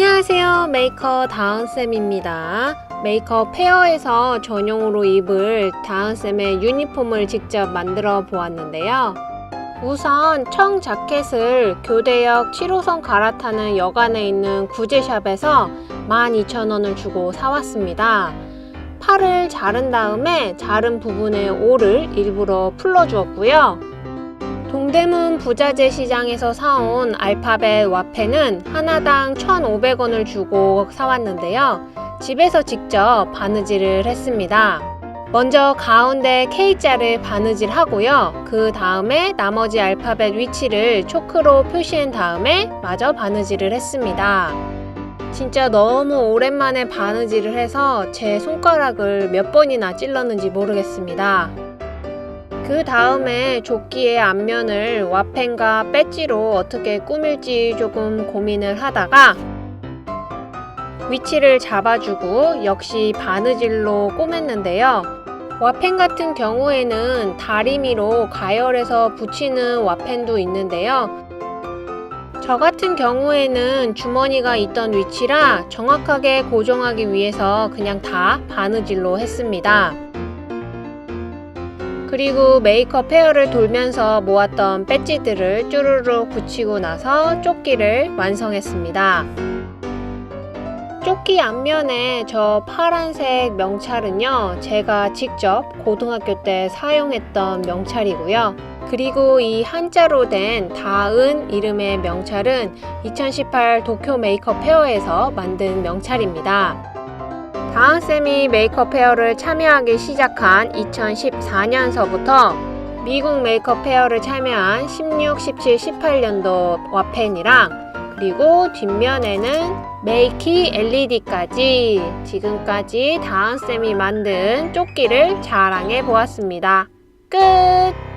안녕하세요. 메이커 다은쌤입니다. 메이커 페어에서 전용으로 입을 다은쌤의 유니폼을 직접 만들어 보았는데요. 우선 청 자켓을 교대역 7호선 갈아타는 여관에 있는 구제샵에서 12,000원을 주고 사왔습니다. 팔을 자른 다음에 자른 부분의 올을 일부러 풀어주었고요. 동대문 부자재 시장에서 사온 알파벳 와펜은 하나당 1,500원을 주고 사왔는데요. 집에서 직접 바느질을 했습니다. 먼저 가운데 K자를 바느질 하고요. 그 다음에 나머지 알파벳 위치를 초크로 표시한 다음에 마저 바느질을 했습니다. 진짜 너무 오랜만에 바느질을 해서 제 손가락을 몇 번이나 찔렀는지 모르겠습니다. 그 다음에 조끼의 앞면을 와펜과 배지로 어떻게 꾸밀지 조금 고민을 하다가 위치를 잡아주고 역시 바느질로 꼬맸는데요. 와펜 같은 경우에는 다리미로 가열해서 붙이는 와펜도 있는데요. 저 같은 경우에는 주머니가 있던 위치라 정확하게 고정하기 위해서 그냥 다 바느질로 했습니다. 그리고 메이크업 페어를 돌면서 모았던 배지들을 쭈루루 붙이고 나서 조끼를 완성했습니다. 조끼 앞면에 저 파란색 명찰은요, 제가 직접 고등학교 때 사용했던 명찰이고요. 그리고 이 한자로 된 다은 이름의 명찰은 2018 도쿄 메이크업 페어에서 만든 명찰입니다. 다은쌤이 메이크업 페어를 참여하기 시작한 2014년서부터 미국 메이크업 페어를 참여한 16, 17, 18년도 와펜이랑 그리고 뒷면에는 메이키 LED까지 지금까지 다은쌤이 만든 조끼를 자랑해 보았습니다. 끝!